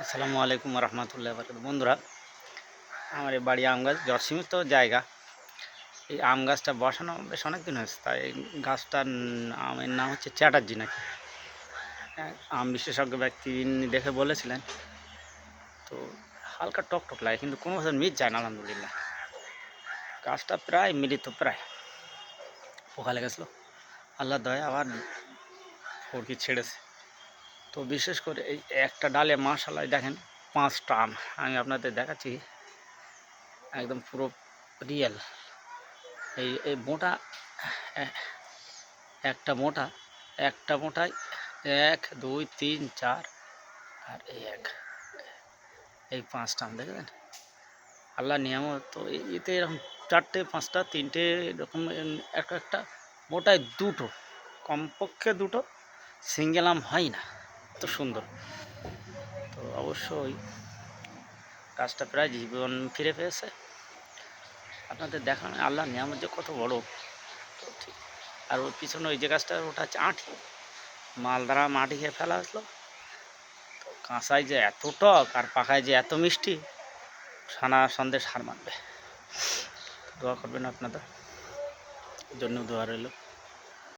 আসসালামু আলাইকুম রহমতুল্লাহ বরকাত বন্ধুরা, আমার এই বাড়ি আম গাছ জটসীমিত জায়গা। এই আম গাছটা বসানো বেশ অনেক দিন হয়েছে, তাই গাছটার আমের নাম হচ্ছে চ্যাটার্জি নাকি? আম বিশেষজ্ঞ ব্যক্তি দেখে বলেছিলেন। তো হালকা টক টক লাগে, কিন্তু কোনো বছর মিট যায় না, আলহামদুলিল্লাহ। গাছটা প্রায় মিলিত, প্রায়। পোকা লেগেছিলো। আল্লাহ দয়া, আবার ফড়কি ছেড়েছে। তো বিশেষ করে এই একটা ডালে মাশাল্লাহ দেখেন পাঁচটা আম আমি আপনাদের দেখাচ্ছি, একদম পুরো রিয়েল এই এই মোটা, একটা মোটা, একটা মোটায় এক, দুই, তিন, চার আর এক। এই পাঁচটা আম দেখেছেন? আল্লাহ নিয়ামত। তো এতে এরকম চারটে, পাঁচটা, তিনটে এরকম এক একটা মোটায় দুটো, কমপক্ষে দুটো, সিঙ্গেল আম হয় না। এত সুন্দর। তো অবশ্যই গাছটা প্রায় জীবন ফিরে পেয়েছে। আপনাদের দেখানো আল্লাহ নিয়ামত যে কত বড়। তো ঠিক। আর ওর পিছনে ওই যে গাছটা, ওটা হচ্ছে আঁটি মালদারা মাটি খেয়ে ফেলা হয়েছিল। তো কাঁচায় যে এত টক আর পাখায় যে এত মিষ্টি, সানা সন্দেশ হার মানবে। দোয়া করবেন আপনাদের। জন্য দোয়া রইল।